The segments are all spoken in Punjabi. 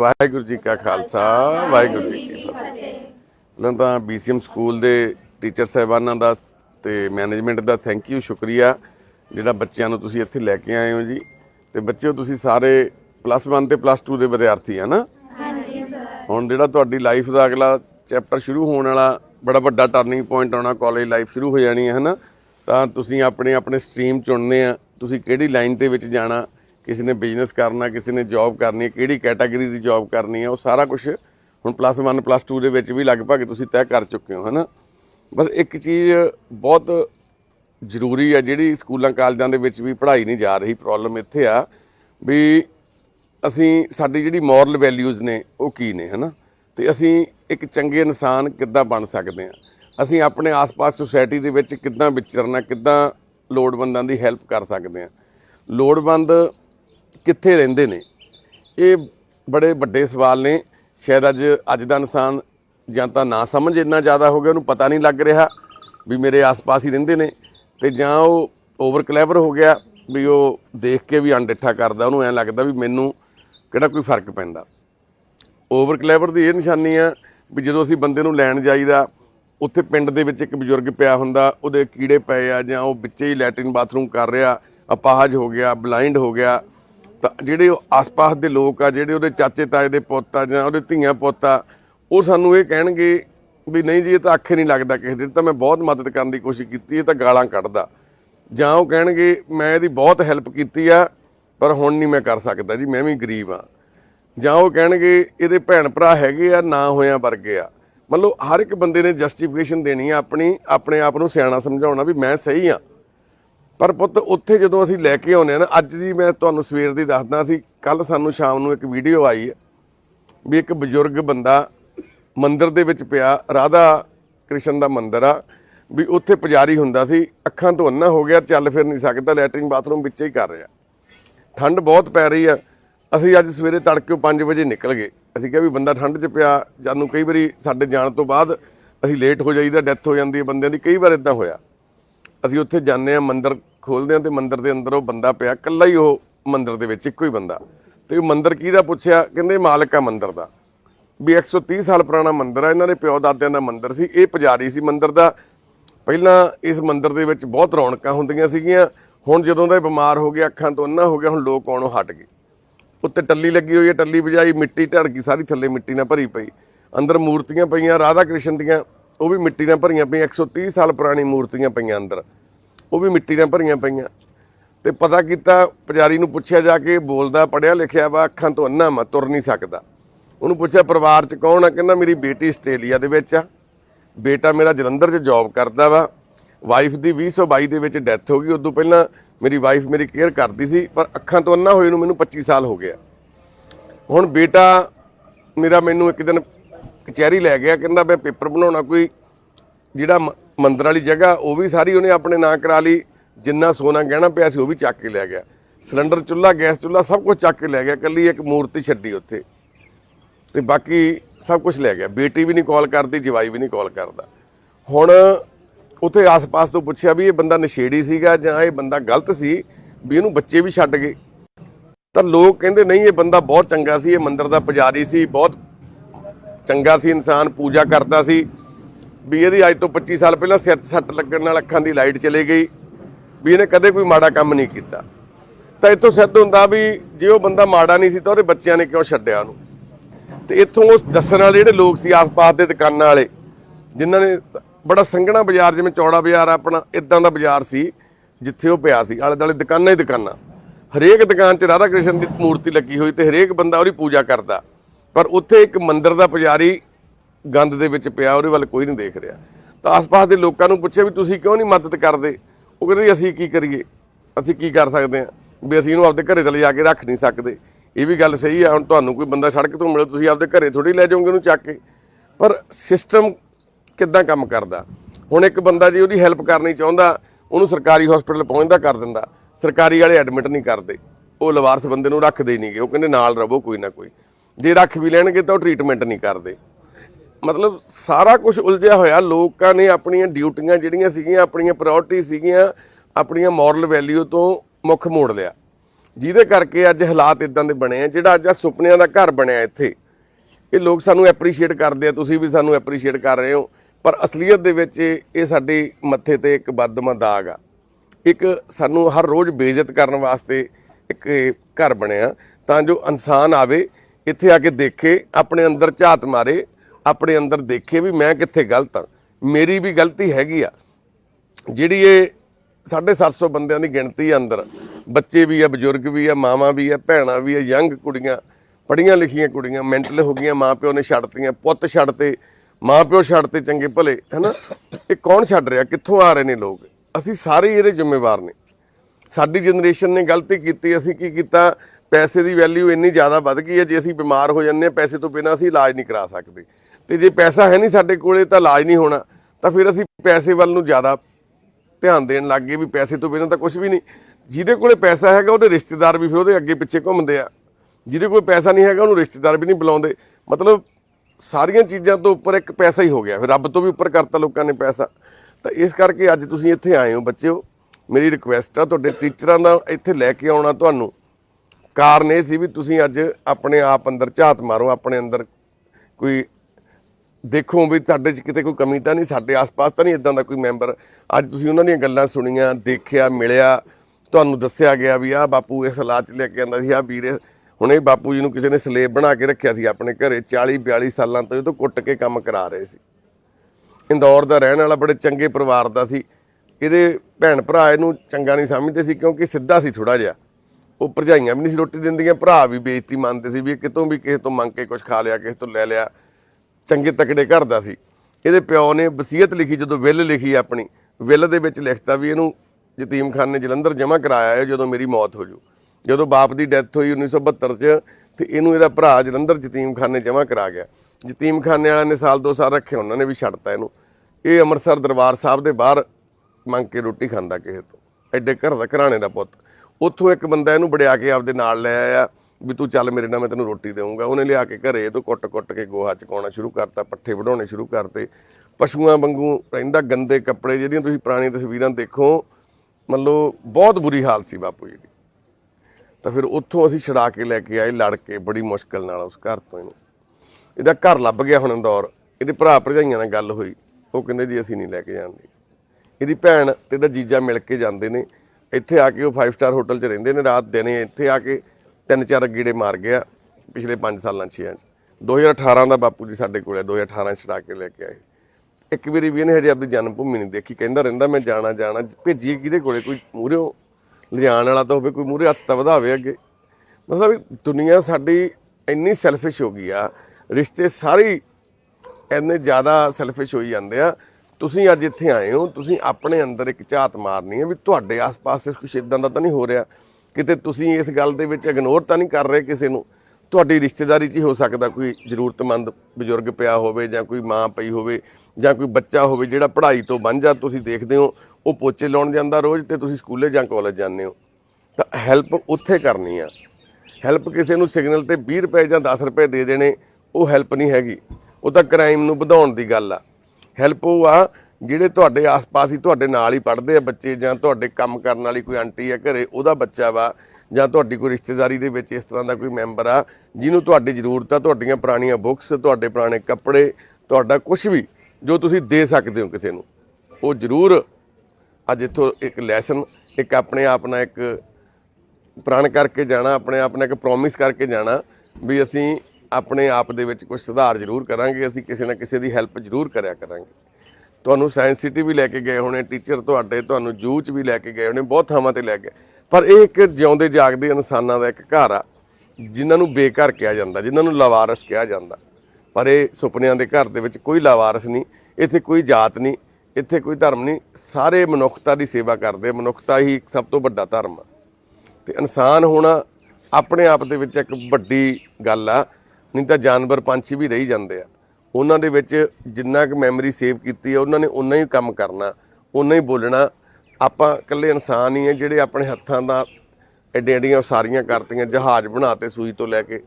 ਵਾਹਿਗੁਰੂ ਜੀ ਕਾ ਖਾਲਸਾ ਵਾਹਿਗੁਰੂ ਜੀ ਕੀ ਫਤਿਹ। ਤਾਂ ਬੀਸੀਐਮ ਸਕੂਲ ਦੇ ਟੀਚਰ ਸਾਹਿਬਾਨਾਂ ਦਾ ਤੇ ਮੈਨੇਜਮੈਂਟ ਦਾ ਥੈਂਕ ਯੂ ਸ਼ੁਕਰੀਆ। ਜਿਹੜਾ ਬੱਚਿਆਂ ਨੂੰ ਤੁਸੀਂ ਇੱਥੇ ਲੈ ਕੇ ਆਏ ਹੋ ਜੀ। ਤੇ ਬੱਚਿਓ ਤੁਸੀਂ ਸਾਰੇ ਪਲੱਸ 1 ਤੇ ਪਲੱਸ 2 ਦੇ ਵਿਦਿਆਰਥੀ ਆ ਨਾ? ਹਾਂਜੀ ਸਰ ਹੁਣ ਜਿਹੜਾ ਤੁਹਾਡੀ ਲਾਈਫ ਦਾ ਅਗਲਾ ਚੈਪਟਰ ਸ਼ੁਰੂ ਹੋਣ ਵਾਲਾ ਬੜਾ ਵੱਡਾ ਟਰਨਿੰਗ ਪੁਆਇੰਟ ਆਉਣਾ ਕਾਲਜ ਲਾਈਫ ਸ਼ੁਰੂ ਹੋ ਜਾਣੀ ਹੈ ਹਨਾ? ਤਾਂ ਤੁਸੀਂ ਆਪਣੇ ਆਪਣੇ ਸਟਰੀਮ ਚੁਣਨੇ ਆ। ਤੁਸੀਂ ਕਿਹੜੀ ਲਾਈਨ ਦੇ ਵਿੱਚ ਜਾਣਾ? ਕਿਸੇ ਨੇ ਬਿਜ਼ਨਸ ਕਰਨਾ, ਕਿਸੇ ਨੇ ਜੌਬ ਕਰਨੀ ਹੈ, ਕਿਹੜੀ ਕੈਟਾਗਰੀ ਦੀ ਜੌਬ ਕਰਨੀ ਹੈ, ਉਹ ਸਾਰਾ ਕੁਝ ਹੁਣ ਪਲੱਸ 1 ਪਲੱਸ 2 ਦੇ ਵਿੱਚ ਵੀ ਲਗਭਗ ਤੁਸੀਂ ਤੈਅ ਕਰ ਚੁੱਕੇ ਹੋ, ਹਨਾ? ਬਸ ਇੱਕ ਚੀਜ਼ ਬਹੁਤ ਜ਼ਰੂਰੀ ਹੈ, ਜਿਹੜੀ ਸਕੂਲਾਂ, ਕਾਲਜਾਂ ਦੇ ਵਿੱਚ ਵੀ ਪੜ੍ਹਾਈ ਨਹੀਂ ਜਾ ਰਹੀ ਪ੍ਰੋਬਲਮ ਇੱਥੇ ਆ ਵੀ ਅਸੀਂ ਸਾਡੀ ਜਿਹੜੀ ਮੋਰਲ ਵੈਲਿਊਜ਼ ਨੇ, ਉਹ ਕੀ ਨੇ, ਹਨਾ? ਤੇ ਅਸੀਂ ਇੱਕ ਚੰਗੇ ਇਨਸਾਨ ਕਿੱਦਾਂ ਬਣ ਸਕਦੇ ਹਾਂ? ਅਸੀਂ ਆਪਣੇ ਆਸ-ਪਾਸ ਸੁਸਾਇਟੀ ਦੇ ਵਿੱਚ ਕਿੱਦਾਂ ਵਿਚਰਨਾ, ਕਿੱਦਾਂ ਲੋੜਵੰਦਾਂ ਦੀ ਹੈਲਪ ਕਰ ਸਕਦੇ ਹਾਂ? ਲੋੜਵੰਦ ਕਿੱਥੇ ਰਹਿੰਦੇ ਨੇ? ਇਹ ਬੜੇ ਵੱਡੇ ਸਵਾਲ ਨੇ। ਸ਼ਾਇਦ ਅੱਜ ਅੱਜ ਦਾ ਇਨਸਾਨ ਜਾਂ ਤਾਂ ਨਾ ਸਮਝ ਇੰਨਾ ਜ਼ਿਆਦਾ ਹੋ ਗਿਆ, ਉਹਨੂੰ ਪਤਾ ਨਹੀਂ ਲੱਗ ਰਿਹਾ ਵੀ ਮੇਰੇ ਆਸ-ਪਾਸ ਹੀ ਰਹਿੰਦੇ ਨੇ ਤੇ ਜਾਂ ਉਹ ਓਵਰ ਕਲੇਵਰ ਹੋ ਗਿਆ ਵੀ ਉਹ ਦੇਖ ਕੇ ਵੀ ਅਣਡਿੱਠਾ ਕਰਦਾ। ਉਹਨੂੰ ਐਂ ਲੱਗਦਾ ਵੀ ਮੈਨੂੰ ਕਿਹੜਾ ਕੋਈ ਫ਼ਰਕ ਪੈਂਦਾ। ਓਵਰ ਕਲੇਵਰ ਦੀ ਇਹ ਨਿਸ਼ਾਨੀ ਆ ਵੀ ਜਦੋਂ ਅਸੀਂ ਬੰਦੇ ਨੂੰ ਲੈਣ ਜਾਈਦਾ, ਉੱਥੇ ਪਿੰਡ ਦੇ ਵਿੱਚ ਇੱਕ ਬਜ਼ੁਰਗ ਪਿਆ ਹੁੰਦਾ, ਉਹਦੇ ਕੀੜੇ ਪਏ ਆ ਜਾਂ ਉਹ ਵਿੱਚੇ ਹੀ ਲੈਟਰਿਨ ਬਾਥਰੂਮ ਕਰ ਰਿਹਾ, ਅਪਾਹਜ ਹੋ ਗਿਆ, ਬਲਾਈਂਡ ਹੋ ਗਿਆ ਤਾਂ ਜਿਹੜੇ ਉਹ ਆਸ-ਪਾਸ ਦੇ ਲੋਕ ਆ, ਜਿਹੜੇ ਉਹਦੇ ਚਾਚੇ, ਤਾਏ ਦੇ ਪੁੱਤ ਆ ਜਾਂ ਉਹਦੇ ਧੀਆਂ ਪੁੱਤ ਆ, ਉਹ ਸਾਨੂੰ ਇਹ ਕਹਿਣਗੇ ਵੀ ਨਹੀਂ ਜੀ, ਇਹ ਤਾਂ ਅੱਖੇ ਨਹੀਂ ਲੱਗਦਾ ਕਿਸੇ ਦੇ ਤਾਂ ਮੈਂ ਬਹੁਤ ਮਦਦ ਕਰਨ ਦੀ ਕੋਸ਼ਿਸ਼ ਕੀਤੀ, ਇਹ ਤਾਂ ਗਾਲਾਂ ਕੱਢਦਾ। ਜਾਂ ਉਹ ਕਹਿਣਗੇ, ਮੈਂ ਇਹਦੀ ਬਹੁਤ ਹੈਲਪ ਕੀਤੀ ਆ, ਪਰ ਹੁਣ ਨਹੀਂ ਮੈਂ ਕਰ ਸਕਦਾ ਜੀ, ਮੈਂ ਵੀ ਗਰੀਬ ਆ। ਜਾਂ ਉਹ ਕਹਿਣਗੇ, ਇਹਦੇ ਭੈਣ ਭਰਾ ਹੈਗੇ ਆ, ਨਾ ਹੋਇਆ ਵਰਗੇ ਆ। ਮਤਲਬ ਹਰ ਇੱਕ ਬੰਦੇ ਨੇ ਜਸਟੀਫਿਕੇਸ਼ਨ ਦੇਣੀ ਆ ਆਪਣੀ, ਆਪਣੇ ਆਪ ਨੂੰ ਸਿਆਣਾ ਸਮਝਾਉਣਾ ਵੀ ਮੈਂ ਸਹੀ ਆ। ਪਰ ਪੁੱਤ, ਉੱਥੇ ਜਦੋਂ ਅਸੀਂ ਲੈ ਕੇ ਆਉਨੇ ਆ ਨਾ, ਅੱਜ ਜੀ ਮੈਂ ਤੁਹਾਨੂੰ ਸਵੇਰ ਦੀ ਦੱਸਦਾ ਸੀ ਕੱਲ ਸਾਨੂੰ ਸ਼ਾਮ ਨੂੰ ਇੱਕ ਵੀਡੀਓ ਆਈ ਹੈ ਵੀ ਇੱਕ ਬਜ਼ੁਰਗ ਬੰਦਾ ਮੰਦਿਰ ਦੇ ਵਿੱਚ ਪਿਆ, ਰਾਧਾ ਕ੍ਰਿਸ਼ਨ ਦਾ ਮੰਦਿਰ ਆ, ਵੀ ਉੱਥੇ ਪੁਜਾਰੀ ਹੁੰਦਾ ਸੀ, ਅੱਖਾਂ ਤੋਂ ਅੰਨਾ ਹੋ ਗਿਆ, ਚੱਲ ਫਿਰ ਨਹੀਂ ਸਕਦਾ, ਲੈਟਰਿੰਗ ਬਾਥਰੂਮ ਵਿੱਚ ਹੀ ਕਰ ਰਿਹਾ। ਠੰਡ ਬਹੁਤ ਪੈ ਰਹੀ ਆ, ਅਸੀਂ ਅੱਜ ਸਵੇਰੇ ਤੜਕੇ 5 ਵਜੇ ਨਿਕਲ ਗਏ। ਅਸੀਂ ਕਿਹਾ ਵੀ ਬੰਦਾ ਠੰਡ 'ਚ ਪਿਆ, ਜਾਨੂੰ ਕਈ ਵਾਰੀ ਸਾਡੇ ਜਾਣ ਤੋਂ ਬਾਅਦ ਅਸੀਂ ਲੇਟ ਹੋ ਜਾਈਦਾ, ਡੈਥ ਹੋ ਜਾਂਦੀ ਹੈ ਬੰਦਿਆਂ ਦੀ, ਕਈ ਵਾਰ ਇਦਾਂ ਹੋਇਆ। ਅਸੀਂ ਉੱਥੇ ਜਾਂਦੇ ਆ ਮੰਦਰ ਖੋਲਦੇ ਆ ਤੇ ਮੰਦਰ ਦੇ ਅੰਦਰ ਉਹ ਬੰਦਾ ਪਿਆ, ਇਕੱਲਾ ਹੀ ਉਹ ਮੰਦਰ ਦੇ ਵਿੱਚ, ਇੱਕੋ ਹੀ ਬੰਦਾ। ਤੇ ਉਹ ਮੰਦਿਰ ਕਿਹਦਾ ਪੁੱਛਿਆ? ਕਹਿੰਦੇ ਮਾਲਕ ਆ ਮੰਦਰ ਦਾ। ਵੀ 130 ਸਾਲ ਪੁਰਾਣਾ ਮੰਦਰ ਆ, ਇਹਨਾਂ ਦੇ ਪਿਓ ਦਾਦਿਆਂ ਦਾ ਮੰਦਰ ਸੀ, ਇਹ ਪੁਜਾਰੀ ਸੀ ਮੰਦਰ ਦਾ। ਪਹਿਲਾਂ ਇਸ ਮੰਦਰ ਦੇ ਵਿੱਚ ਬਹੁਤ ਰੌਣਕਾਂ ਹੁੰਦੀਆਂ ਸੀਗੀਆਂ, ਹੁਣ ਜਦੋਂ ਦਾ ਇਹ ਬਿਮਾਰ ਹੋ ਗਿਆ, ਅੱਖਾਂ ਤੋਂ ਅੰਨਾ ਹੋ ਗਿਆ, ਹੁਣ ਲੋਕ ਆਉਣੋਂ ਹਟ ਗਏ। ਉੱਤੇ ਟੱਲੀ ਲੱਗੀ ਹੋਈ ਹੈ, ਟੱਲੀ ਵਜਾਈ ਮਿੱਟੀ ਢੜ ਗਈ, ਸਾਰੀ ਥੱਲੇ ਮਿੱਟੀ ਨਾਲ ਭਰੀ ਪਈ। ਅੰਦਰ ਮੂਰਤੀਆਂ ਪਈਆਂ, ਰਾਧਾ ਕ੍ਰਿਸ਼ਨ ਦੀਆਂ ਉਹ ਵੀ ਮਿੱਟੀ ਨਾਲ ਭਰੀਆਂ ਪਈਆਂ 130 ਸਾਲ ਪੁਰਾਣੀ ਮੂਰਤੀਆਂ ਪਈਆਂ ਅੰਦਰ। ਉਹ ਵੀ ਮਿੱਟੀ ਨਾਲ ਭਰੀਆਂ ਪਈਆਂ। ਤੇ ਪਤਾ ਕੀਤਾ, ਪੁਜਾਰੀ ਨੂੰ ਪੁੱਛਿਆ ਜਾ ਕੇ, ਬੋਲਦਾ ਪੜਿਆ ਲਿਖਿਆ ਵਾ, ਅੱਖਾਂ ਤੋਂ ਅੰਨਾ ਮੈਂ, ਤੁਰ ਨਹੀਂ ਸਕਦਾ। ਉਹਨੂੰ ਪੁੱਛਿਆ, ਪਰਿਵਾਰ 'ਚ ਕੌਣ ਆ? ਕਹਿੰਦਾ, ਮੇਰੀ ਬੇਟੀ ਆਸਟ੍ਰੇਲੀਆ ਦੇ ਵਿੱਚ ਆ। ਬੇਟਾ ਮੇਰਾ ਜਲੰਧਰ 'ਚ ਜੌਬ ਕਰਦਾ ਵਾ। ਵਾਈਫ ਦੀ 2022 ਦੇ ਵਿੱਚ ਡੈਥ ਹੋ ਗਈ। ਉਦੋਂ ਪਹਿਲਾਂ ਮੇਰੀ ਵਾਈਫ ਮੇਰੀ ਕੇਅਰ ਕਰਦੀ ਸੀ, ਪਰ ਅੱਖਾਂ ਤੋਂ ਅੰਨਾ ਹੋਏ ਨੂੰ ਮੈਨੂੰ 25 ਸਾਲ ਹੋ ਗਿਆ ਹੁਣ ਬੇਟਾ ਮੇਰਾ ਮੈਨੂੰ ਇੱਕ ਦਿਨ ਕਚਹਿਰੀ ਲੈ ਗਿਆ, ਕਹਿੰਦਾ ਮੈਂ ਪੇਪਰ ਬਣਾਉਣਾ ਕੋਈ, ਜਿਹੜਾ ਮ- ਮੰਦਰ ਵਾਲੀ ਜਗ੍ਹਾ, ਉਹ ਵੀ ਸਾਰੀ ਉਹਨੇ ਆਪਣੇ ਨਾਂ ਕਰਾ ਲਈ, ਜਿੰਨਾ ਸੋਨਾ ਗਹਿਣਾ ਪਿਆ ਸੀ ਉਹ ਵੀ ਚੱਕ ਕੇ ਲੈ ਗਿਆ। ਸਿਲੰਡਰ, ਚੁੱਲ੍ਹਾ, ਗੈਸ, ਚੁੱਲ੍ਹਾ, ਸਭ ਕੁਝ ਚੱਕ ਕੇ ਲੈ ਗਿਆ ਕੱਲੀ ਇੱਕ ਮੂਰਤੀ ਛੱਡੀ ਉੱਥੇ। ਤੇ ਬਾਕੀ ਸਭ ਕੁਝ ਲੈ ਗਿਆ। ਬੇਟੀ ਵੀ ਨਹੀਂ ਕਾਲ ਕਰਦੀ, ਜਵਾਈ ਵੀ ਨਹੀਂ ਕਾਲ ਕਰਦਾ। ਹੁਣ ਉੱਥੇ ਆਸ-ਪਾਸ ਤੋਂ ਪੁੱਛਿਆ ਵੀ ਇਹ ਬੰਦਾ ਨਸ਼ੇੜੀ ਸੀਗਾ ਜਾਂ ਇਹ ਬੰਦਾ ਗਲਤ ਸੀ, ਵੀ ਇਹਨੂੰ ਬੱਚੇ ਵੀ ਛੱਡ ਗਏ। ਤਾਂ ਲੋਕ ਕਹਿੰਦੇ, ਨਹੀਂ, ਇਹ ਬੰਦਾ ਬਹੁਤ ਚੰਗਾ ਸੀ, ਇਹ ਮੰਦਰ ਦਾ ਪੁਜਾਰੀ ਸੀ, ਬਹੁਤ ਚੰਗਾ ਸੀ ਇਨਸਾਨ, ਪੂਜਾ ਕਰਦਾ ਸੀ। ਵੀ ਇਹਦੀ ਅੱਜ ਤੋਂ 25 ਸਾਲ ਪਹਿਲਾਂ ਸਿਰ ਸੱਟ ਲੱਗਣ ਨਾਲ ਅੱਖਾਂ ਦੀ ਲਾਈਟ ਚਲੇ ਗਈ। ਵੀ ਇਹਨੇ ਕਦੇ ਕੋਈ ਮਾੜਾ ਕੰਮ ਨਹੀਂ ਕੀਤਾ। ਤਾਂ ਇੱਥੋਂ ਸਿੱਧ ਹੁੰਦਾ ਵੀ ਜੇ ਉਹ ਬੰਦਾ ਮਾੜਾ ਨਹੀਂ ਸੀ ਤਾਂ ਉਹਦੇ ਬੱਚਿਆਂ ਨੇ ਕਿਉਂ ਛੱਡਿਆ ਉਹਨੂੰ? ਤੇ ਇੱਥੋਂ ਉਸ ਦੱਸਣ ਵਾਲੇ ਜਿਹੜੇ ਲੋਕ ਸੀ ਆਸ-ਪਾਸ ਦੇ ਦੁਕਾਨਾਂ ਵਾਲੇ, ਜਿਨ੍ਹਾਂ ਨੇ ਬੜਾ ਸੰਘਣਾ ਬਾਜ਼ਾਰ, ਜਿਵੇਂ ਚੌੜਾ ਬਾਜ਼ਾਰ ਆਪਣਾ, ਇਦਾਂ ਦਾ ਬਾਜ਼ਾਰ ਸੀ, ਜਿੱਥੇ ਉਹ ਪਿਆ ਸੀ। ਆਲੇ ਦੁਆਲੇ ਦੁਕਾਨਾਂ ਹੀ ਦੁਕਾਨਾਂ। ਹਰੇਕ ਦੁਕਾਨ 'ਚ ਰਾਧਾ ਕ੍ਰਿਸ਼ਨ ਦੀ ਮੂਰਤੀ ਲੱਗੀ ਹੋਈ ਤੇ ਹਰੇਕ ਬੰਦਾ ਉਹਦੀ ਪੂਜਾ ਕਰਦਾ। ਪਰ ਉੱਥੇ ਇੱਕ ਮੰਦਿਰ ਦਾ ਪੁਜਾਰੀ ਗੰਦ ਦੇ ਵਿੱਚ ਪਿਆ, ਉਹਦੇ ਵੱਲ ਕੋਈ ਨਹੀਂ ਦੇਖ ਰਿਹਾ। ਤਾਂ ਆਸ-ਪਾਸ ਦੇ ਲੋਕਾਂ ਨੂੰ ਪੁੱਛਿਆ ਵੀ ਤੁਸੀਂ ਕਿਉਂ ਨਹੀਂ ਮਦਦ ਕਰਦੇ? ਉਹ ਕਹਿੰਦੇ ਅਸੀਂ ਕੀ ਕਰੀਏ? ਅਸੀਂ ਕੀ ਕਰ ਸਕਦੇ ਹਾਂ? ਵੀ ਅਸੀਂ ਇਹਨੂੰ ਆਪਦੇ ਘਰੇ ਚਲੇ ਜਾ ਕੇ ਰੱਖ ਨਹੀਂ ਸਕਦੇ। ਇਹ ਵੀ ਗੱਲ ਸਹੀ ਆ, ਹੁਣ ਤੁਹਾਨੂੰ ਕੋਈ ਬੰਦਾ ਸੜਕ ਤੋਂ ਮਿਲੇ, ਤੁਸੀਂ ਆਪਦੇ ਘਰੇ ਥੋੜੀ ਲੈ ਜਾਓਗੇ ਉਹਨੂੰ ਚੱਕ ਕੇ। ਪਰ ਸਿਸਟਮ ਕਿੱਦਾਂ ਕੰਮ ਕਰਦਾ? ਹੁਣ ਇੱਕ ਬੰਦਾ ਜੀ ਉਹਦੀ ਹੈਲਪ ਕਰਨੀ ਚਾਹੁੰਦਾ, ਉਹਨੂੰ ਸਰਕਾਰੀ ਹਸਪੀਟਲ ਪਹੁੰਚਦਾ ਕਰ ਦਿੰਦਾ। ਸਰਕਾਰੀ ਵਾਲੇ ਐਡਮਿਟ ਨਹੀਂ ਕਰਦੇ। ਉਹ ਲਵਾਰਸ ਬੰਦੇ ਨੂੰ ਰੱਖਦੇ ਨਹੀਂਗੇ। ਉਹ ਕਹਿੰਦੇ ਨਾਲ ਰਵੋ ਕੋਈ ਨਾ ਕੋਈ। ਜੇ ਰੱਖ ਵੀ ਲੈਣਗੇ ਤਾਂ ਉਹ ਟ੍ਰੀਟਮੈਂਟ ਨਹੀਂ ਕਰਦੇ। ਮਤਲਬ ਸਾਰਾ ਕੁਝ ਉਲਝਿਆ ਹੋਇਆ, ਲੋਕਾਂ ਨੇ ਆਪਣੀਆਂ ਡਿਊਟੀਆਂ ਜਿਹੜੀਆਂ ਸੀਗੀਆਂ, ਆਪਣੀਆਂ ਪ੍ਰਾਇੋਰਟੀ ਸੀਗੀਆਂ, ਆਪਣੀਆਂ ਮੋਰਲ ਵੈਲਿਊ ਤੋਂ ਮੁੱਖ ਮੋੜ ਲਿਆ। ਜਿਹਦੇ ਕਰਕੇ ਅੱਜ ਹਾਲਾਤ ਇਦਾਂ ਦੇ ਬਣੇ ਆ, ਜਿਹੜਾ ਅੱਜ ਆ ਸੁਪਨਿਆਂ ਦਾ ਘਰ ਬਣਿਆ ਇੱਥੇ। ਇਹ ਲੋਕ ਸਾਨੂੰ ਐਪਰੀਸ਼ੀਏਟ ਕਰਦੇ ਆ, ਤੁਸੀਂ ਵੀ ਸਾਨੂੰ ਐਪਰੀਸ਼ੀਏਟ ਕਰ ਰਹੇ ਹੋ, ਪਰ ਅਸਲੀਅਤ ਦੇ ਵਿੱਚ ਇਹ ਸਾਡੇ ਮੱਥੇ ਤੇ ਇੱਕ ਬਦਮਾ ਦਾਗ ਆ। ਇੱਕ ਸਾਨੂੰ ਹਰ ਰੋਜ਼ ਬੇਇੱਜ਼ਤ ਕਰਨ ਵਾਸਤੇ ਇੱਕ ਘਰ ਬਣਿਆ, ਤਾਂ ਜੋ ਇਨਸਾਨ ਆਵੇ ਇੱਥੇ ਆ ਕੇ ਦੇਖੇ, ਆਪਣੇ ਅੰਦਰ ਝਾਤ ਮਾਰੇ, ਆਪਣੇ ਅੰਦਰ ਦੇਖੇ ਵੀ ਮੈਂ ਕਿੱਥੇ ਗਲਤ ਹਾਂ। ਮੇਰੀ ਵੀ ਗਲਤੀ ਹੈਗੀ ਆ। ਜਿਹੜੀ ਇਹ 750 ਬੰਦਿਆਂ ਦੀ ਗਿਣਤੀ ਆ ਅੰਦਰ, ਬੱਚੇ ਵੀ ਆ, ਬਜ਼ੁਰਗ ਵੀ ਆ, ਮਾਵਾਂ ਵੀ ਆ, ਭੈਣਾਂ ਵੀ ਆ, ਯੰਗ ਕੁੜੀਆਂ ਪੜੀਆਂ ਲਿਖੀਆਂ ਕੁੜੀਆਂ, ਮੈਂਟਲ ਹੋ ਗਈਆਂ ਮਾਂ ਪਿਓ ਨੇ ਛੱਡਤੀਆਂ ਪੁੱਤ ਛੱਡਤੇ ਮਾਂ ਪਿਓ ਛੱਡਤੇ ਚੰਗੇ ਭਲੇ, ਹੈਨਾ? ਇਹ ਕੌਣ ਛੱਡ ਰਿਹਾ? ਕਿੱਥੋਂ ਆ ਰਹੇ ਨੇ ਲੋਕ? ਅਸੀਂ ਸਾਰੇ ਇਹਦੇ ਜ਼ਿੰਮੇਵਾਰ ਨੇ। ਸਾਡੀ ਜਨਰੇਸ਼ਨ ਨੇ ਗਲਤੀ ਕੀਤੀ, ਅਸੀਂ ਕੀ ਕੀਤਾ? ਪੈਸੇ ਦੀ ਵੈਲਿਊ ਇੰਨੀ ਜ਼ਿਆਦਾ ਵੱਧ ਗਈ ਹੈ, ਜੇ ਅਸੀਂ ਬਿਮਾਰ ਹੋ ਜੰਨੇ ਪੈਸੇ ਤੋਂ ਬਿਨਾਂ ਅਸੀਂ ਇਲਾਜ ਨਹੀਂ ਕਰਾ ਸਕਦੇ। ਤੇ ਜੇ ਪੈਸਾ ਹੈ ਨਹੀਂ ਸਾਡੇ ਕੋਲੇ, ਤਾਂ ਇਲਾਜ ਨਹੀਂ ਹੋਣਾ। ਤਾਂ ਫਿਰ ਅਸੀਂ ਪੈਸੇ ਵੱਲ ਨੂੰ ਜ਼ਿਆਦਾ ਧਿਆਨ ਦੇਣ ਲੱਗ ਗਏ ਵੀ ਪੈਸੇ ਤੋਂ ਬਿਨਾਂ ਤਾਂ ਕੁਝ ਵੀ ਨਹੀਂ। ਜਿਹਦੇ ਕੋਲੇ ਪੈਸਾ ਹੈਗਾ, ਉਹਦੇ ਰਿਸ਼ਤੇਦਾਰ ਵੀ ਫਿਰ ਉਹਦੇ ਅੱਗੇ ਪਿੱਛੇ ਘੁੰਮਦੇ ਆ। ਜਿਹਦੇ ਕੋਲ ਪੈਸਾ ਨਹੀਂ ਹੈਗਾ, ਉਹਨੂੰ ਰਿਸ਼ਤੇਦਾਰ ਵੀ ਨਹੀਂ ਬੁਲਾਉਂਦੇ। ਮਤਲਬ ਸਾਰੀਆਂ ਚੀਜ਼ਾਂ ਤੋਂ ਉੱਪਰ ਇੱਕ ਪੈਸਾ ਹੀ ਹੋ ਗਿਆ। ਫਿਰ ਰੱਬ ਤੋਂ ਵੀ ਉੱਪਰ ਕਰਤਾ ਲੋਕਾਂ ਨੇ ਪੈਸਾ। ਤਾਂ ਇਸ ਕਰਕੇ ਅੱਜ ਤੁਸੀਂ ਇੱਥੇ ਆਏ ਹੋ, ਬੱਚਿਓ। ਮੇਰੀ ਰਿਕੁਐਸਟ ਆ, ਤੁਹਾਡੇ ਟੀਚਰਾਂ ਦਾ ਇੱਥੇ ਲੈ ਕੇ ਆਉਣਾ ਤੁਹਾਨੂੰ। ਕਾਰਨ ਇਹ ਸੀ ਵੀ ਤੁਸੀਂ ਅੱਜ ਆਪਣੇ ਆਪ ਅੰਦਰ ਝਾਤ ਮਾਰੋ, ਆਪਣੇ ਅੰਦਰ ਕੋਈ ਦੇਖੋ ਵੀ ਤੁਹਾਡੇ 'ਚ ਕਿਤੇ ਕੋਈ ਕਮੀ ਤਾਂ ਨਹੀਂ, ਸਾਡੇ ਆਸ-ਪਾਸ ਤਾਂ ਨਹੀਂ ਇਦਾਂ ਦਾ ਕੋਈ ਮੈਂਬਰ। ਅੱਜ ਤੁਸੀਂ ਉਹਨਾਂ ਦੀਆਂ ਗੱਲਾਂ ਸੁਣੀਆਂ, ਦੇਖਿਆ, ਮਿਲਿਆ, ਤੁਹਾਨੂੰ ਦੱਸਿਆ ਗਿਆ ਵੀ ਆਹ ਬਾਪੂ ਇਸ ਹਾਲਾਤ 'ਚ ਲੈ ਕੇ ਆਂਦਾ ਸੀ, ਆਹ ਵੀਰੇ ਹੁਣ ਇਹ ਬਾਪੂ ਜੀ ਨੂੰ ਕਿਸੇ ਨੇ ਸਲੇਬ ਬਣਾ ਕੇ ਰੱਖਿਆ ਸੀ ਆਪਣੇ ਘਰੇ 40 42 ਸਾਲਾਂ ਤੋਂ, ਇਹ ਤੋਂ ਕੁੱਟ ਕੇ ਕੰਮ ਕਰਾ ਰਹੇ ਸੀ। ਇੰਦੌਰ ਦਾ ਰਹਿਣ ਵਾਲਾ ਬੜੇ ਚੰਗੇ ਪਰਿਵਾਰ ਦਾ ਸੀ। ਇਹਦੇ ਭੈਣ ਭਰਾ ਇਹਨੂੰ ਚੰਗਾ ਨਹੀਂ ਸਮਝਦੇ ਸੀ ਕਿਉਂਕਿ ਸਿੱਧਾ ਸੀ ਥੋੜਾ ਜਿਹਾ। ਉਹ ਭਰਜਾਈਆਂ ਵੀ ਨਹੀਂ ਸੀ ਰੋਟੀ ਦਿੰਦੀਆਂ, ਭਰਾ ਵੀ ਬੇਇੱਜ਼ਤੀ ਮੰਨਦੇ ਸੀ ਵੀ ਇਹ ਕਿਤੋਂ ਵੀ ਕਿਸੇ ਤੋਂ ਮੰਗ ਕੇ ਕੁਝ ਖਾ ਲਿਆ, ਕਿਸੇ ਤੋਂ ਲੈ ਲਿਆ। ਚੰਗੇ ਤਕੜੇ ਘਰ ਦਾ ਸੀ। ਇਹਦੇ ਪਿਓ ਨੇ ਵਸੀਅਤ ਲਿਖੀ, ਜਦੋਂ ਵਿਲ ਲਿਖੀ ਆਪਣੀ, ਵਿਲ ਦੇ ਵਿੱਚ ਲਿਖਤਾ ਵੀ ਇਹਨੂੰ ਯਤੀਮਖਾਨੇ ਜਲੰਧਰ ਜਮ੍ਹਾਂ ਕਰਾਇਆ ਹੈ ਜਦੋਂ ਮੇਰੀ ਮੌਤ ਹੋ ਜੂ। ਜਦੋਂ ਬਾਪ ਦੀ ਡੈਥ ਹੋਈ 1972 ਚ, ਤੇ ਇਹਨੂੰ ਇਹਦਾ ਭਰਾ ਜਲੰਧਰ ਯਤੀਮਖਾਨੇ ਜਮ੍ਹਾਂ ਕਰਾ ਗਿਆ। ਯਤੀਮਖਾਨੇ ਵਾਲਿਆਂ ਨੇ ਸਾਲ ਦੋ ਸਾਲ ਰੱਖਿਆ ਉਹਨਾਂ ਨੇ ਵੀ ਛੱਡਤਾ ਇਹਨੂੰ। ਇਹ ਅੰਮ੍ਰਿਤਸਰ ਦਰਬਾਰ ਸਾਹਿਬ ਦੇ ਬਾਹਰ ਮੰਗ ਕੇ ਰੋਟੀ ਖਾਂਦਾ ਕਿਸੇ ਤੋਂ। ਐਡੇ ਘਰ ਦਾ ਘਰਾਣੇ ਦਾ ਪੁੱਤ। ਉੱਥੋਂ ਇੱਕ ਬੰਦਾ ਇਹਨੂੰ ਬੜਿਆ ਕੇ ਆਪਦੇ ਨਾਲ ਲੈ ਆਇਆ ਵੀ ਤੂੰ ਚੱਲ ਮੇਰੇ ਨਾਲ, ਮੈਂ ਤੈਨੂੰ ਰੋਟੀ ਦੇਵਾਂਗਾ ਉਹਨੇ ਲਿਆ ਕੇ ਘਰੇ ਇਹ ਤੋਂ ਕੁੱਟ-ਕੁੱਟ ਕੇ ਗੋਹਾ ਚਕਾਉਣਾ ਸ਼ੁਰੂ ਕਰਤਾ, ਪੱਠੇ ਵਢਾਉਣੇ ਸ਼ੁਰੂ ਕਰਤੇ। ਪਸ਼ੂਆਂ ਵਾਂਗੂ ਰਹਿੰਦਾ ਗੰਦੇ ਕੱਪੜੇ, ਜਿਹੜੀਆਂ ਤੁਸੀਂ ਪੁਰਾਣੀਆਂ ਤਸਵੀਰਾਂ ਦੇਖੋ, ਮੰਨ ਲਓ ਬਹੁਤ ਬੁਰੀ ਹਾਲ ਸੀ ਬਾਪੂ ਜੀ ਦੀ। ਤਾਂ ਫਿਰ ਉੱਥੋਂ ਅਸੀਂ ਛੜਾ ਕੇ ਲੈ ਕੇ ਆਏ, ਲੜ ਕੇ, ਬੜੀ ਮੁਸ਼ਕਲ ਨਾਲ ਉਸ ਘਰ ਤੋਂ ਇਹਨੂੰ। ਇਹਦਾ ਘਰ ਲੱਭ ਗਿਆ ਹੁਣ ਇੰਦੌਰ। ਇਹਦੇ ਭਰਾ ਭਰਜਾਈਆਂ ਨਾਲ ਗੱਲ ਹੋਈ। ਉਹ ਕਹਿੰਦੇ ਜੀ ਅਸੀਂ ਨਹੀਂ ਲੈ ਕੇ ਜਾਣਦੇ। ਇਹਦੀ ਭੈਣ ਤੇ ਇਹਦਾ ਜੀਜਾ ਮਿਲ ਕੇ ਜਾਂਦੇ ਨੇ। ਇੱਥੇ ਆ ਕੇ ਉਹ 5 ਸਟਾਰ ਹੋਟਲ 'ਚ ਰਹਿੰਦੇ ਨੇ, ਰਾਤ ਦਿਨੇ ਇੱਥੇ ਆ ਕੇ ਤਿੰਨ ਚਾਰ ਗੀੜੇ ਮਾਰ ਗਿਆ ਪਿਛਲੇ 5 ਸਾਲਾਂ 'ਚ। 'ਚ 2018 ਦਾ ਬਾਪੂ ਜੀ ਸਾਡੇ ਕੋਲ ਹੈ 2018 'ਚ ਛੜਾ ਕੇ ਲੈ ਕੇ ਆਏ। ਇੱਕ ਵਾਰੀ ਵੀ ਇਹਨੇ ਹਜੇ ਆਪਣੀ ਜਨਮ ਭੂਮੀ ਨਹੀਂ ਦੇਖੀ, ਕਹਿੰਦਾ ਰਹਿੰਦਾ ਮੈਂ ਜਾਣਾ ਜਾਣਾ ਭੇਜੀ ਕਿਹਦੇ ਕੋਲੇ, ਕੋਈ ਮੂਹਰਿਓ ਲਿਜਾਣ ਵਾਲਾ ਤਾਂ ਹੋਵੇ, ਕੋਈ ਮੂਹਰੇ ਹੱਥ ਤਾਂ ਵਧਾਵੇ ਅੱਗੇ। ਮਤਲਬ ਦੁਨੀਆ ਸਾਡੀ ਇੰਨੀ ਸੈਲਫਿਸ਼ ਹੋ ਗਈ ਆ, ਰਿਸ਼ਤੇ ਸਾਰੇ ਇੰਨੇ ਜ਼ਿਆਦਾ ਸੈਲਫਿਸ਼ ਹੋਈ ਜਾਂਦੇ ਆ ਤੁਸੀਂ ਅੱਜ ਇੱਥੇ ਆਏ ਹੋ, ਤੁਸੀਂ ਆਪਣੇ ਅੰਦਰ ਇੱਕ ਝਾਤ ਮਾਰਨੀ ਹੈ ਵੀ ਤੁਹਾਡੇ ਆਸ-ਪਾਸ ਕੁਝ ਇਦਾਂ ਦਾ ਤਾਂ ਨਹੀਂ ਹੋ ਰਿਹਾ। ਕਿਤੇ ਤੁਸੀਂ ਇਸ ਗੱਲ ਦੇ ਵਿੱਚ ਇਗਨੋਰ ਤਾਂ ਨਹੀਂ ਕਰ ਰਹੇ ਕਿਸੇ ਨੂੰ? ਤੁਹਾਡੀ ਰਿਸ਼ਤੇਦਾਰੀ 'ਚ ਹੀ ਹੋ ਸਕਦਾ ਕੋਈ ਜ਼ਰੂਰਤਮੰਦ ਬਜ਼ੁਰਗ ਪਿਆ ਹੋਵੇ ਜਾਂ ਕੋਈ ਮਾਂ ਪਈ ਹੋਵੇ ਜਾਂ ਕੋਈ ਬੱਚਾ ਹੋਵੇ ਜਿਹੜਾ ਪੜ੍ਹਾਈ ਤੋਂ ਵਾਂਝਾ ਤੁਸੀਂ ਦੇਖਦੇ ਹੋ, ਉਹ ਪੋਚੇ ਲਾਉਣ ਜਾਂਦਾ ਰੋਜ਼ ਤੇ ਤੁਸੀਂ ਸਕੂਲੇ ਜਾਂ ਕਾਲਜ ਜਾਂਦੇ ਹੋ। ਤਾਂ ਹੈਲਪ ਉੱਥੇ ਕਰਨੀ ਆ। ਹੈਲਪ ਕਿਸੇ ਨੂੰ ਸਿਗਨਲ ਤੇ 20 ਰੁਪਏ ਜਾਂ 10 ਰੁਪਏ ਦੇ ਦੇਣੇ, ਉਹ ਹੈਲਪ ਨਹੀਂ ਹੈਗੀ। ਉਹ ਤਾਂ ਕ੍ਰਾਈਮ ਨੂੰ ਵਧਾਉਣ ਦੀ ਗੱਲ ਆ। ਹੈਲਪ ਉਹ ਆ, ਜਿਹੜੇ ਤੁਹਾਡੇ ਆਸ-ਪਾਸ ਹੀ ਤੁਹਾਡੇ ਨਾਲ ਹੀ ਪੜ੍ਹਦੇ ਆ ਬੱਚੇ ਜਾਂ ਤੁਹਾਡੇ ਕੰਮ ਕਰਨ ਵਾਲੀ ਕੋਈ ਆਂਟੀ ਆ ਘਰੇ, ਉਹਦਾ ਬੱਚਾ ਵਾ ਜਾਂ ਤੁਹਾਡੀ ਕੋਈ ਰਿਸ਼ਤੇਦਾਰੀ ਦੇ ਵਿੱਚ ਇਸ ਤਰ੍ਹਾਂ ਦਾ ਕੋਈ ਮੈਂਬਰ ਆ, ਜਿਹਨੂੰ ਤੁਹਾਡੀ ਜ਼ਰੂਰਤ ਆ, ਤੁਹਾਡੀਆਂ ਪੁਰਾਣੀਆਂ ਬੁੱਕਸ ਤੁਹਾਡੇ ਪੁਰਾਣੇ ਕੱਪੜੇ, ਤੁਹਾਡਾ ਕੁਝ ਵੀ ਜੋ ਤੁਸੀਂ ਦੇ ਸਕਦੇ ਹੋ ਕਿਸੇ ਨੂੰ, ਉਹ ਜ਼ਰੂਰ ਅੱਜ ਇੱਥੋਂ ਇੱਕ ਲੈਸਨ ਇੱਕ ਆਪਣੇ ਆਪ ਨਾਲ ਇੱਕ ਪ੍ਰਣ ਕਰਕੇ ਜਾਣਾ, ਆਪਣੇ ਆਪ ਨਾਲ ਇੱਕ ਪ੍ਰੋਮਿਸ ਕਰਕੇ ਜਾਣਾ ਵੀ ਅਸੀਂ ਆਪਣੇ ਆਪ ਦੇ ਵਿੱਚ ਕੁਝ ਸੁਧਾਰ ਜ਼ਰੂਰ ਕਰਾਂਗੇ, ਅਸੀਂ ਕਿਸੇ ਨਾ ਕਿਸੇ ਦੀ ਹੈਲਪ ਜ਼ਰੂਰ ਕਰਿਆ ਕਰਾਂਗੇ। ਤੁਹਾਨੂੰ ਸਾਇੰਸ ਸਿਟੀ ਵੀ ਲੈ ਕੇ ਗਏ ਹੋਣੇ ਟੀਚਰ ਤੁਹਾਡੇ, ਤੁਹਾਨੂੰ ਜੂ ਚ ਵੀ ਲੈ ਕੇ ਗਏ ਹੋਣੇ, ਬਹੁਤ ਥਾਵਾਂ ਤੇ ਲੈ ਗਏ। ਪਰ ਇਹ ਇੱਕ ਜਿਉਂਦੇ ਜਾਗਦੇ ਇਨਸਾਨਾਂ ਦਾ ਇੱਕ ਘਰ ਆ, ਜਿਨ੍ਹਾਂ ਨੂੰ ਬੇਘਰ ਕਿਹਾ ਜਾਂਦਾ, ਜਿਨ੍ਹਾਂ ਨੂੰ ਲਾਵਾਰਸ ਕਿਹਾ ਜਾਂਦਾ। ਪਰ ਇਹ ਸੁਪਨਿਆਂ ਦੇ ਘਰ ਦੇ ਵਿੱਚ ਕੋਈ ਲਾਵਾਰਸ ਨਹੀਂ, ਇੱਥੇ ਕੋਈ ਜਾਤ ਨਹੀਂ, ਇੱਥੇ ਕੋਈ ਧਰਮ ਨਹੀਂ, ਸਾਰੇ ਮਨੁੱਖਤਾ ਦੀ ਸੇਵਾ ਕਰਦੇ ਮਨੁੱਖਤਾ ਹੀ ਸਭ ਤੋਂ ਵੱਡਾ ਧਰਮ ਆ। ਤੇ ਇਨਸਾਨ ਹੋਣਾ ਆਪਣੇ ਆਪ ਦੇ ਵਿੱਚ ਇੱਕ ਵੱਡੀ ਗੱਲ ਆ ਨਹੀਂ ਤਾਂ ਜਾਨਵਰ ਪੰਛੀ ਵੀ ਰਹੀ ਜਾਂਦੇ ਆ। ਉਹਨਾਂ ਦੇ ਵਿੱਚ ਜਿੰਨਾ ਕੁ ਮੈਮਰੀ ਸੇਵ ਕੀਤੀ ਆ, ਉਹਨਾਂ ਨੇ ਉਨਾ ਹੀ ਕੰਮ ਕਰਨਾ ਉਨਾ ਹੀ ਬੋਲਣਾ। ਆਪਾਂ ਇਕੱਲੇ ਇਨਸਾਨ ਹੀ ਆ ਜਿਹੜੇ ਆਪਣੇ ਹੱਥਾਂ ਦਾ ਐਡੀਆਂ ਐਡੀਆਂ ਉਸਾਰੀਆਂ ਕਰਤੀਆਂ, ਜਹਾਜ਼ ਬਣਾਤੇ ਸੂਈ ਤੋਂ ਲੈ ਕੇ।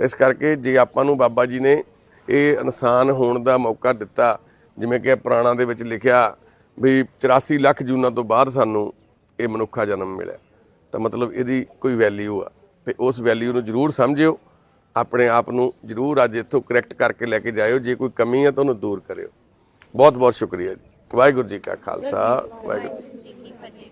ਇਸ ਕਰਕੇ ਜੇ ਆਪਾਂ ਨੂੰ ਬਾਬਾ ਜੀ ਨੇ ਇਹ ਇਨਸਾਨ ਹੋਣ ਦਾ ਮੌਕਾ ਦਿੱਤਾ, ਜਿਵੇਂ ਕਿ ਪੁਰਾਣਾ ਦੇ ਵਿੱਚ ਲਿਖਿਆ ਵੀ 84 ਲੱਖ ਜੂਨਾਂ ਤੋਂ ਬਾਅਦ ਸਾਨੂੰ ਇਹ ਮਨੁੱਖਾ ਜਨਮ ਮਿਲਿਆ। ਤਾਂ ਮਤਲਬ ਇਹਦੀ ਕੋਈ ਵੈਲਿਊ ਆ। ਤੇ ਉਸ ਵੈਲਿਊ ਨੂੰ ਜ਼ਰੂਰ ਸਮਝਿਓ। ਆਪਣੇ ਆਪ ਨੂੰ ਜ਼ਰੂਰ ਅੱਜ ਇੱਥੋਂ ਕਰੈਕਟ ਕਰਕੇ ਲੈ ਕੇ ਜਾਇਓ। ਜੇ ਕੋਈ ਕਮੀ ਹੈ ਤਾਂ ਉਹਨੂੰ ਦੂਰ ਕਰਿਓ। ਬਹੁਤ ਬਹੁਤ ਸ਼ੁਕਰੀਆ ਜੀ। ਵਾਹਿਗੁਰੂ ਜੀ ਕਾ ਖਾਲਸਾ। ਵਾਹਿਗੁਰੂ ਜੀ ਕੀ ਫਤਿਹ।